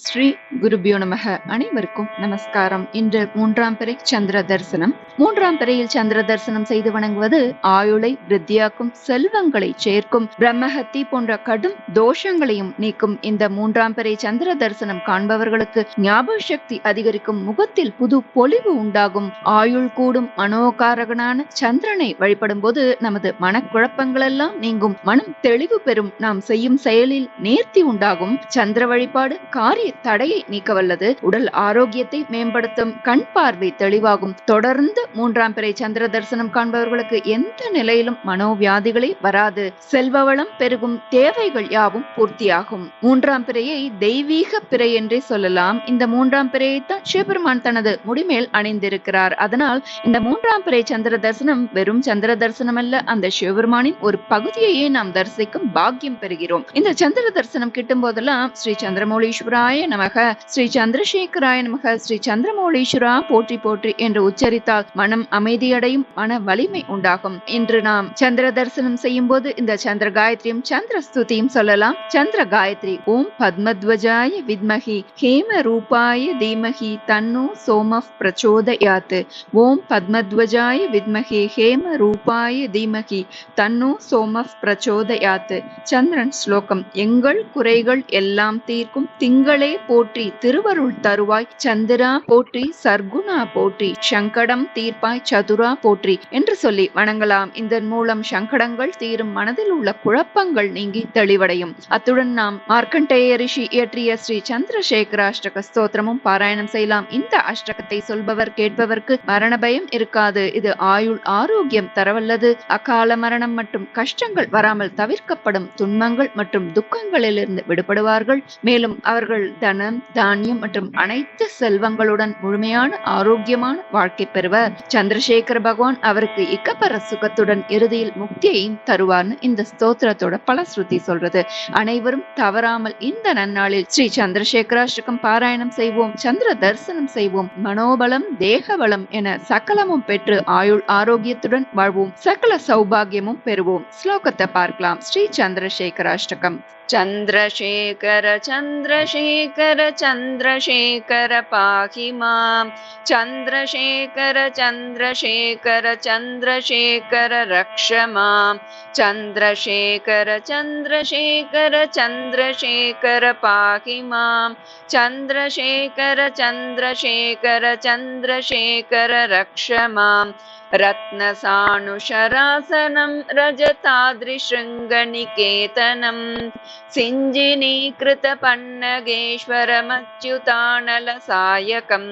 ஸ்ரீ குருபியோ நமக. அனைவருக்கும் நமஸ்காரம். இன்று மூன்றாம் பிறை சந்திர தரிசனம். மூன்றாம் பிறையில் சந்திர தரிசனம் செய்து வணங்குவது ஆயுளை விருத்தியாக்கும் செல்வங்களை சேர்க்கும் பிரம்மஹத்தி போன்ற கடும் தோஷங்களையும் நீக்கும் இந்த மூன்றாம் பிறை சந்திர தரிசனம் காண்பவர்களுக்கு ஞாபக சக்தி அதிகரிக்கும் முகத்தில் புது பொலிவு உண்டாகும். ஆயுள் கூடும் மனோகாரகனான சந்திரனை வழிபடும் போது நமது மனக்குழப்பங்களெல்லாம் நீங்கும். மனம் தெளிவு பெறும். நாம் செய்யும் செயலில் நேர்த்தி உண்டாகும். சந்திர வழிபாடு காரிய தடையை நீக்கவல்லது. உடல் ஆரோக்கியத்தை மேம்படுத்தும் கண் பார்வை தெளிவாகும். தொடர்ந்து மூன்றாம் பிறை சந்திர தரிசனம் காண்பவர்களுக்கு எந்த நிலையிலும் மனோவியாதிகளே வராது. செல்வவளம் பெருகும் தேவைகள் யாவும் பூர்த்தியாகும். மூன்றாம் பிறையை தெய்வீக பிறை என்றே சொல்லலாம். இந்த மூன்றாம் பிறையை தான் சிவபெருமான் தனது முடிமேல் அணிந்திருக்கிறார். அதனால் இந்த மூன்றாம் பிறை சந்திர தரிசனம் வெறும் சந்திர தரிசனம் அல்ல அந்த சிவபெருமானின் ஒரு பகுதியையே நாம் தரிசிக்கும் பாக்கியம் பெறுகிறோம். இந்த சந்திர தரிசனம் கிட்டும் போதெல்லாம் ஸ்ரீ சந்திரமௌலீஸ்வராய நமக. ஸ்ரீ சந்திரசேகராய நமக. ஸ்ரீ சந்திரமௌலீஸ்வரா போற்றி போற்றி என்று உச்சரித்தால் மனம் அமைதியடையும் மன வலிமை உண்டாகும். இன்று நாம் சந்திர தரிசனம் செய்யும் போது இந்த சந்திர காயத்ரியும் சந்திர ஸ்துதியும் சொல்லலாம். சந்திர காயத்ரி ஓம் பத்மத்வஜாய வித்மகி ஹேம ரூபாய தீமகி தன்னு சோம பிரச்சோதயாத் ஓம் பத்மத்வஜாய வித்மகி ஹேம ரூபாய தீமகி தன்னு சோம பிரச்சோதயாத் சந்திரன் ஸ்லோகம் எங்கள் குறைகள் எல்லாம் தீர்க்கும் திங்களே போற்றி திருவருள் தருவாய் சந்திரா போற்றி சர்க்குணா போற்றி சங்கடம் தீர்ப்பாய் சதுரா போற்றி என்று சொல்லி வணங்கலாம். இதன் மூலம் சங்கடங்கள் தீரும் மனதில் உள்ள குழப்பங்கள் நீங்கி தெளிவடையும். அத்துடன் நாம் மார்க்கண்டேய ரிஷி இயற்றிய ஸ்ரீ சந்திரசேகர அஷ்டக ஸ்தோத்திரமும் பாராயணம் செய்யலாம். இந்த அஷ்டகத்தை சொல்பவர் கேட்பவர்க்கு மரண பயம் இருக்காது. இது ஆயுள் ஆரோக்கியம் தரவல்லது. அகால மரணம் மற்றும் கஷ்டங்கள் வராமல் தவிர்க்கப்படும் துன்பங்கள் மற்றும் துக்கங்களிலிருந்து விடுபடுவார்கள். மேலும் அவர்கள் தனம் தானியம் மற்றும் அனைத்து செல்வங்களுடன் முழுமையான ஆரோக்கியமான வாழ்க்கை பெறுவர். சந்திரசேகர பகவான் அவருக்கு இக்கப்பர சுகத்துடன் இறுதியில் முக்தியையும் தருவார்னு இந்த ஸ்தோத்திரத்தோட பல ஸ்ருதி சொல்றது. அனைவரும் தவறாமல் இந்த நன்னாளில் ஸ்ரீ சந்திரசேகராஷ்டகம் பாராயணம் செய்வோம் சந்திர தரிசனம் செய்வோம். மனோபலம் தேகபலம் என சகலமும் பெற்று ஆயுள் ஆரோக்கியத்துடன் வாழ்வோம். சகல சௌபாகியமும் பெறுவோம். ஸ்லோகத்தை பார்க்கலாம். ஸ்ரீ சந்திரசேகராஷ்டகம். சந்திரசேகர சந்திரசேகர. चन्द्रशेखर चन्द्रशेखर पाहि माम् चन्द्रशेखर चन्द्रशेखर चन्द्रशेखर रक्ष माम् चन्द्रशेखर चन्द्रशेखर चन्द्रशेखर पाहि माम् चन्द्रशेखर चन्द्रशेखर चन्द्रशेखर रक्ष माम् रत्नसानुशरासनं रजताद्रिशृङ्गनिकेतनम् सिञ्जिनीकृतपन्नगेश्वरमच्युतानलसायकम्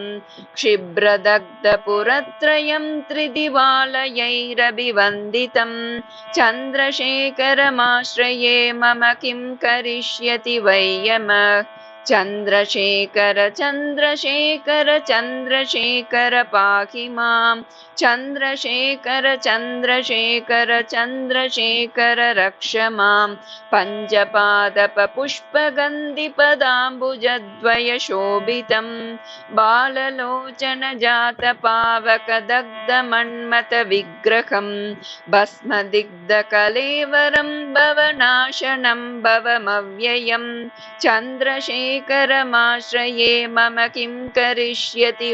क्षिब्रदग्धपुरत्रयं त्रिदिवालयैरभिवन्दितम् चन्द्रशेखरमाश्रये मम किं करिष्यति वै यमः चन्द्रशेखर चन्द्रशेखर चन्द्रशेखर पाहि माम्। चन्द्रशेखर चन्द्रशेखर चन्द्रशेखर रक्ष माम्। पञ्चपादपपुष्पगन्धिपदाम्बुजद्वयशोभितम् बाललोचनजातपावकदग्धमन्मथविग्रहम् भस्मदिग्धकलेवरं भवनाशनं भवमव्ययम् चन्द्रशेखरमाश्रये मम किं करिष्यति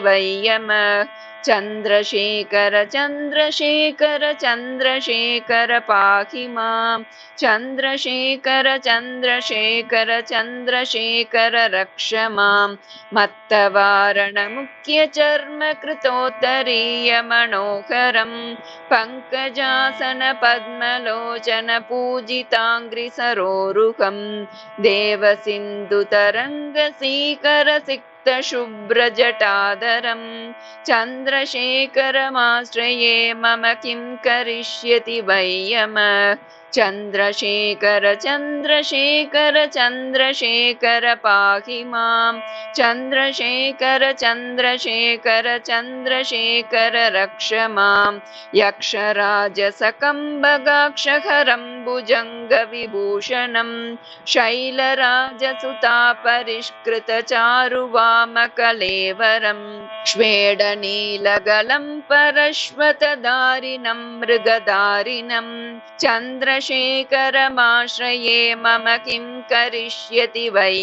चन्द्रशेखर चन्द्रशेखर चन्द्रशेखर पाहि माम् चन्द्रशेखर चन्द्रशेखर चन्द्रशेखर रक्ष माम् मत्तवारणमुख्यचर्मकृतोत्तरीयमनोहरम् पङ्कजासनपद्मलोचन पूजिताङ्घ्रिसरोरुहम् देवसिन्धुतरङ्गसीकरसिक् शुभ्रजटादरम्। चन्द्रशेखरमाश्रये मम किं करिष्यति चन्द्रशेखर चन्द्रशेखर चन्द्रशेखर पाहि माम्। चन्द्रशेखर चन्द्रशेखर चन्द्रशेखर रक्ष माम्। यक्षराजसकम्बगाक्षहरं भुजङ्गविभूषणम् शैलराजसुता परिष्कृतचारुवामकलेवरम् श्वेडनीलगलं परश्वतदारिणं मृगदारिणम् चन्द्रशेखरमाश्रये मम किं करिष्यति वै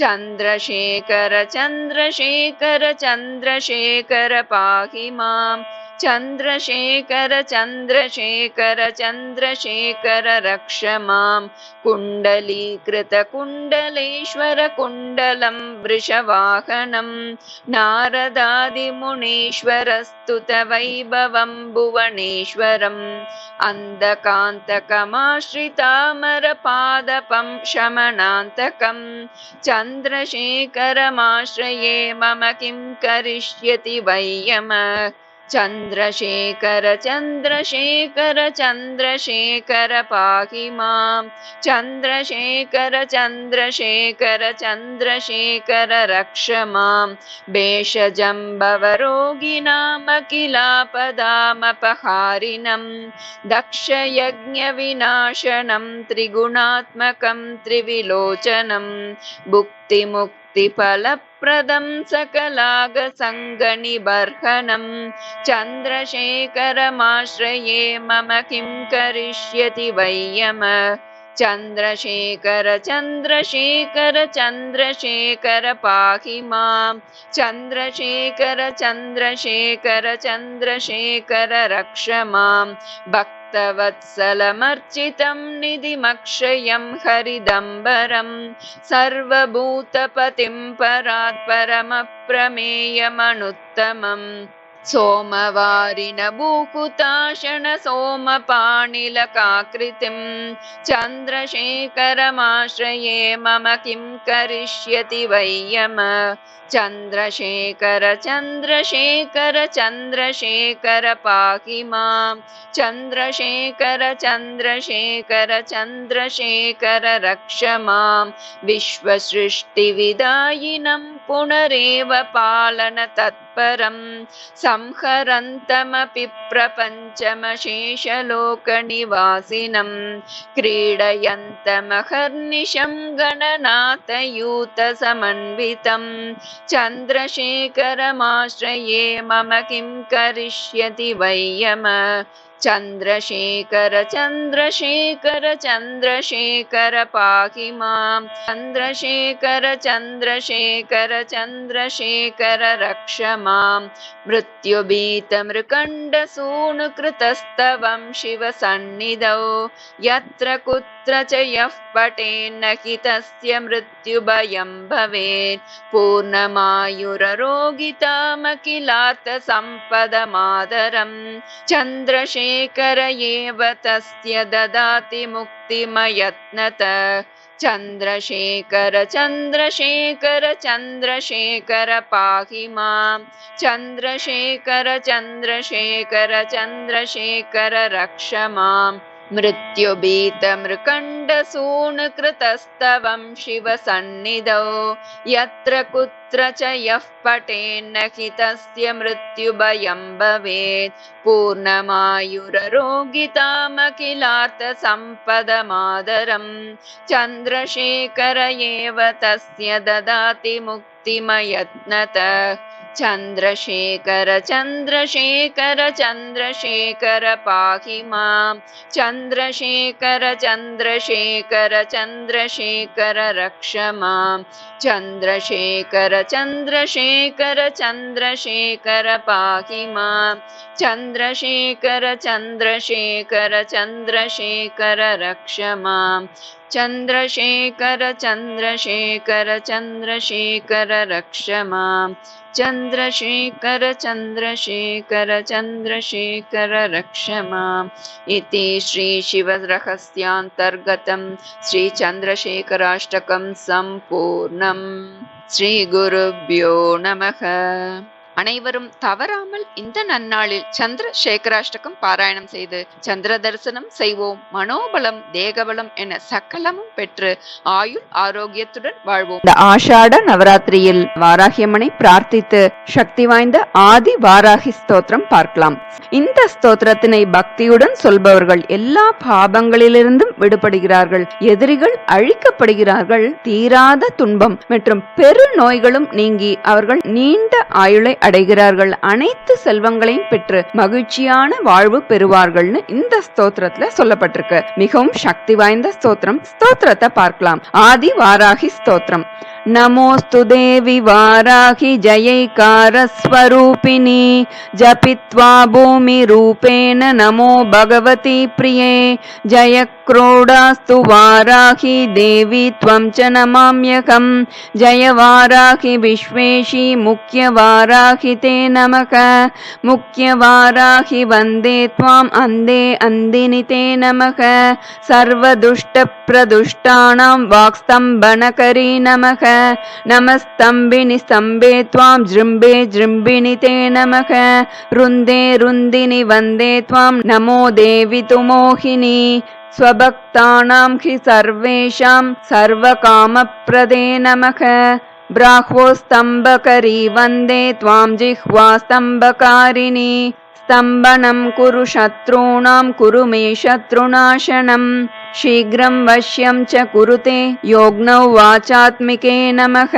चन्द्रशेखर चन्द्रशेखर चन्द्रशेखर पाहि माम् चन्द्रशेखर चन्द्रशेखर चन्द्रशेखर रक्ष माम्। कुण्डलीकृतकुण्डलेश्वर कुण्डलं वृषवाहनं। नारदादिमुनीश्वरस्तुत वैभवं भुवनेश्वरम्। अन्धकान्तकमाश्रितामरपादपं शमनान्तकं चन्द्रशेखरमाश्रये मम किं करिष्यति वैयम चन्द्रशेखर चन्द्रशेखर चन्द्रशेखर पाहि माम्। चन्द्रशेखर चन्द्रशेखर चन्द्रशेखर रक्ष माम्। भेषजम्बवरोगिणामखिलापदामपहारिणम् दक्षयज्ञविनाशनं त्रिगुणात्मकं त्रिविलोचनं सकलागसङ्गनिबर्हणम् चन्द्रशेखरमाश्रये मम किं करिष्यति वैयम? चन्द्रशेखर चन्द्रशेखर चन्द्रशेखर पाहि माम्। चन्द्रशेखर चन्द्रशेखर चन्द्रशेखर रक्ष माम् भक्तवत्सलमर्चितं निधिमक्षयं हरिदम्बरं सर्वभूतपतिं परात् सोमवारिण भूकुताशण सोमपाणिलकाकृतिं चन्द्रशेखरमाश्रये मम किं करिष्यति वैयम? चन्द्रशेखर चन्द्रशेखर चन्द्रशेखर पाहि माम् चन्द्रशेखर चन्द्रशेखर चन्द्रशेखर रक्ष माम् विश्वसृष्टिविदायिनं पुनरेव पालन तत्परम् संहरन्तमपि प्रपञ्चमशेषलोकनिवासिनं क्रीडयन्तमहर्निशं गणनाथयूतसमन्वितं चन्द्रशेखरमाश्रये मम किं करिष्यति वैयम चन्द्रशेखर चन्द्रशेखर चन्द्रशेखर पाहि माम् चन्द्रशेखर चन्द्रशेखर चन्द्रशेखर रक्ष माम् मृत्युभीतमृकण्डसूनुकृतस्तवं शिवसन्निधौ यत्र कुत्र च यः पटेन्न हि तस्य मृत्युभयं भवेत्। पूर्णमायुररोगितामखिलात् सम्पदमादरम् चन्द्रशेखर एव तस्य ददाति मुक्तिमयत्नत। चन्द्रशेखर चन्द्रशेखर चन्द्रशेखर पाहि माम्। चन्द्रशेखर चन्द्रशेखर चन्द्रशेखर रक्ष माम् मृत्युभीतमृकण्डसूनुकृतस्तवं शिवसन्निधौ यत्र कुत्र च यः पटेन्न हि तस्य मृत्युभयं भवेत्। पूर्णमायुररोगितामखिलात् सम्पदमादरम् चन्द्रशेखर एव तस्य ददाति मुक्तिमयत्नत चन्द्रशेखर चन्द्रशेखर चन्द्रशेखर पाहि माम् चन्द्रशेखर चन्द्रशेखर चन्द्रशेखर रक्ष माम् चन्द्रशेखर चन्द्रशेखर चन्द्रशेखर पाहि माम् चन्द्रशेखर चन्द्रशेखर चन्द्रशेखर रक्ष माम् चन्द्रशेखर चन्द्रशेखर चन्द्रशेखर रक्ष माम् चन्द्रशेखर चन्द्रशेखर चन्द्रशेखर रक्ष माम् इति श्रीशिवरहस्यान्तर्गतं श्रीचन्द्रशेखराष्टकं सम्पूर्णम् श्रीगुरुभ्यो नमः அனைவரும் தவறாமல் இந்த நன்னாளில் சந்திர சேகராஷ்டகம் பாராயணம் செய்து சந்திர தரிசனம் செய்வோம். மனோபலம் தேகபலம் என சக்கலமும் பெற்று ஆயுள் ஆரோக்கியத்துடன் வாழ்வோம். இந்த ஆஷாட நவராத்திரியில் வாராகியம்மனை பிரார்த்தித்து சக்தி வாய்ந்த ஆதி வாராகி ஸ்தோத்திரம் பார்க்கலாம். இந்த ஸ்தோத்திரத்தினை பக்தியுடன் சொல்பவர்கள் எல்லா பாபங்களிலிருந்தும் விடுபடுகிறார்கள். எதிரிகள் அழிக்கப்படுகிறார்கள். தீராத துன்பம் மற்றும் பெரு நோய்களும் நீங்கி அவர்கள் நீண்ட ஆயுளை அடைகிறார்கள். அனைத்து செல்வங்களையும் பெற்று மகிழ்ச்சியான வாழ்வு பெறுவார்கள்னு இந்த ஸ்தோத்திரத்துல சொல்லப்பட்டிருக்கு. மிகவும் சக்தி வாய்ந்த ஸ்தோத்திரம். ஸ்தோத்திரத்தை பார்க்கலாம். ஆதி வாராகி ஸ்தோத்திரம். नमोऽस्तु देवि वाराहि जयैकारस्वरूपिणि जपित्वा भूमिरूपेण नमो भगवति प्रिये। जयक्रोडास्तु वाराहि देवी त्वं च नमाम्यकम् जय वाराहि विश्वेशी मुख्यवाराहि ते नमः। मुख्यवाराहि वन्दे त्वाम् अन्धे अन्दिनि ते नमः। सर्वदुष्टप्रदुष्टानां वाक्स्तम्भनकरी नमः नमस्तम्बिनि स्तम्भे त्वां जृम्बे जृम्बिणि ते नमः। रुन्दे रुन्दिनि वन्दे त्वां नमो देवि तु मोहिनी स्वभक्तानां हि सर्वेषां सर्वकामप्रदे नमः। ब्राह्वोस्तम्भकरी वन्दे त्वां जिह्वा स्तम्भकारिणी स्तम्भनं कुरु शत्रूणां कुरु मे शत्रुनाशनम् शीघ्रं वश्यं च कुरुते योग्नौ वाचात्मिके नमः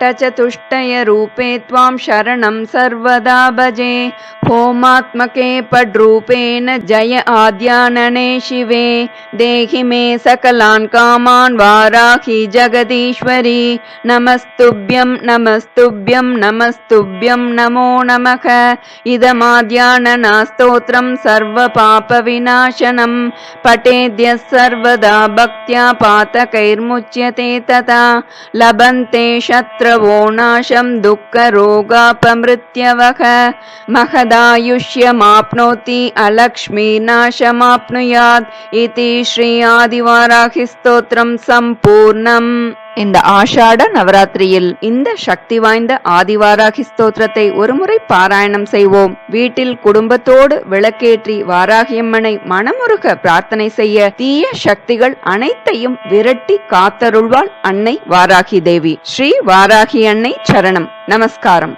टचतुष्टयरूपे त्वां शरणं सर्वदा भजे। होमात्मके पड्रूपेण जय आद्यानने शिवे। देहि मे सकलान् कामान् वाराहि जगदीश्वरी। नमस्तुभ्यं नमस्तुभ्यं नमस्तुभ्यं नमो नमः। इदमाद्याननास्तोत्रं सर्वपापविनाशनं। पठेद्यः सर्वदा भक्त्या पातकैर्मुच्यते तथा। लभन्ते वो नाशं दुःखरोगापमृत्यवः महदायुष्यमाप्नोति अलक्ष्मी नाशमाप्नुयात् इति श्री आदिवाराखिस्तोत्रम् सम्पूर्णम्। இந்த ஆஷாட நவராத்திரியில் இந்த சக்தி வாய்ந்த ஆதிவாராகி ஸ்தோத்திரத்தை ஒருமுறை பாராயணம் செய்வோம். வீட்டில் குடும்பத்தோடு விளக்கேற்றி வாராகியம்மனை மனமுருக பிரார்த்தனை செய்ய தீய சக்திகள் அனைத்தையும் விரட்டி காத்தருள்வாள் அன்னை வாராகி தேவி. ஸ்ரீ வாராகி அன்னை சரணம். நமஸ்காரம்.